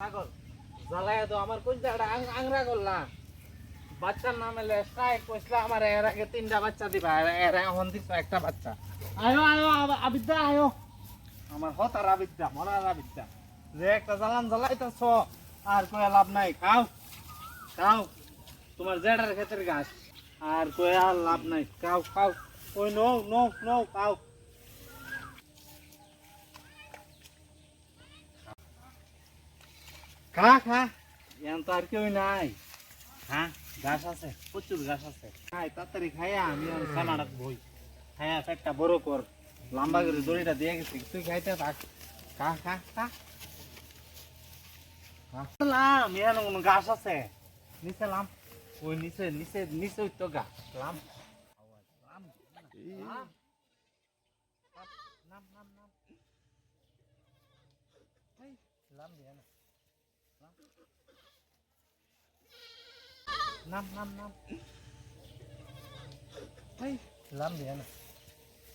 পাগল? জ্বালায় তো আমার কোন জায়গাটা আংরা করলাম বাচ্চার নামে লেস্টাই কইসলা আমার এর আগে তিনটা বাচ্চা দিবা এর এখন দিছ একটা বাচ্চা। আয়ো আয়ো আবিদ্যা আয়ো। আমার হত আর আবিদ্যা মরার আবিদ্যা। যে একটা জ্বালান জ্বালাইতেছ আর কয়ে লাভ নাই খাও। খাও তোমার জেডার ক্ষেতের গাছ আর কয়ে আর লাভ নাই খাও খাও। ওই নো নো নো খাও। খা খা এখন তো আর কেউ নাই। হ্যাঁ গাছ আছে? প্রচুর গাছ আছে। খাই তাড়াতাড়ি খাইয়া আমি আর বই। খাইয়া পেটটা বড় কর। লম্বা করে দড়িটা দিয়ে গেছি তুই খাইতে থাক। খা খা খা লাম এখানে কোনো গাছ আছে? নিচে লাম। ওই নিচে নিচে নিচে তো গাছ লাম। লাম। লাম নাম নাম নাম লাম দিয়ে না। নাম নাম নাম এই লাম দিয়ে না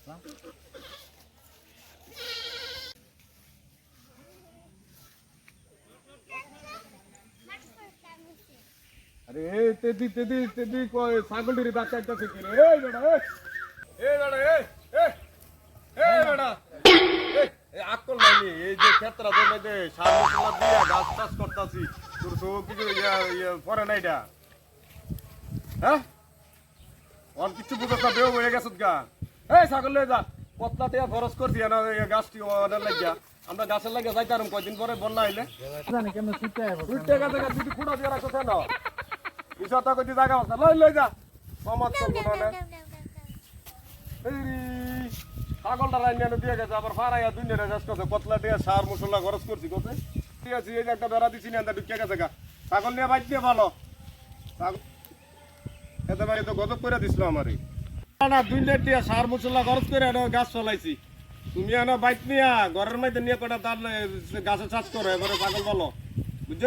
লাম আরে এই তেদি তেদি তেদি কই ছাগলের বাচ্চা একটা থেকে রে এই বেটা এই বেটা এই এই বেটা আকল নাইনি এই যে ক্ষেত্রা তো মধ্যে সার মশলা দিয়া গাছ টাছ করতাছি তোর তো কিছু পরে নাই এটা হ্যাঁ? অন কিছু বুঝছ না বেও হয়ে গেছত গা। এই ছাগল লয়ে যা পতলা টিয়া খরচ করছি না গাছটি অর্ডার লাগিয়া। আমরা গাছের লাগে যাইতাম কয়দিন পরে বন্যা তুই টাকা টাকা যদি খুঁড়া দিয়ে রাখো কেন ইচ্ছা তা কইতে জায়গা আছে লই লই যা। মামাত করব না। এই রে, ছাগলটা রান্না দিয়ে গেছে আবার ফারাইয়া দুই নেড়ে শেষ করছে। কতলা দিয়ে সার মশলা খরচ করছি কোথায় ঠিক আছে এই যে একটা বেড়া দিছি না ঢুকে গেছে গা। ছাগল নিয়ে বাইক দিয়ে ভালো। ছাগল এতে বাড়ি তো গজব করে দিছিল আমারে। না দুই নেট দিয়া সার মশলা খরচ করে গাছ চলাইছি। তুমি এনে বাইক নিয়া, ঘরের মধ্যে নিয়ে কটা তার গাছে চাষ করো, এবারে পাগল বলো। বুঝছ